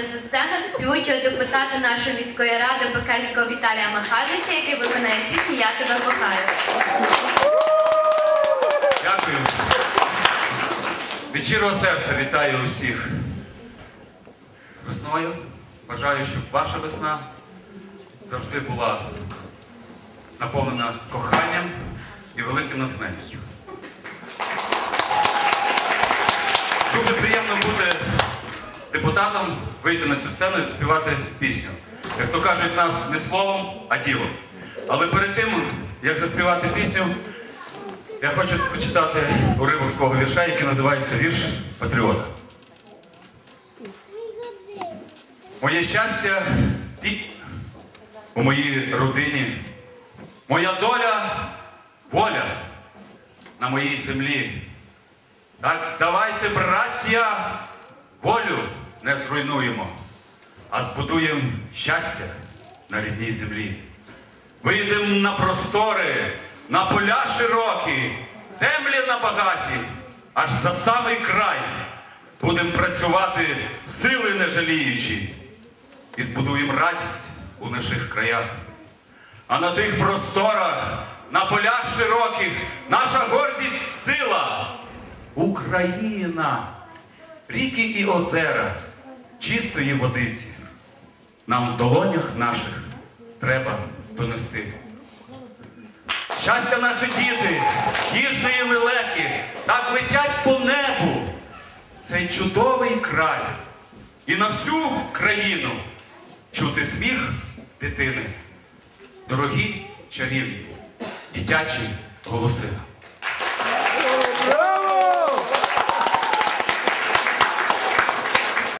на цю співучого депутата нашої міської ради Пекарського Віталія Михайловича, який виконає пісню Я тебе кохаю. Дякую. Від щирого серця вітаю усіх з весною. Бажаю, щоб ваша весна завжди була наповнена коханням і великим натхненням. Депутатом, вийти на цю сцену і заспівати пісню. Як то кажуть, нас не словом, а ділом. Але перед тим, як заспівати пісню, я хочу прочитати уривок свого вірша, який називається Вірш Патріота. Моє щастя і у моїй родині, моя доля, воля на моїй землі. Так давайте, браття, волю не зруйнуємо, а збудуємо щастя на рідній землі. Вийдемо на простори, на поля широкі, землі набагаті, аж за самий край. Будемо працювати, сили не жаліючи, і збудуємо радість у наших краях. А на тих просторах, на полях широких, наша гордість сила. Україна, ріки і озера, чистої водиці. Нам в долонях наших треба донести. Щастя наші діти, ніжної лелеки, так летять по небу. Цей чудовий край. І на всю країну чути сміх дитини. Дорогі чарівні, дитячі голоси.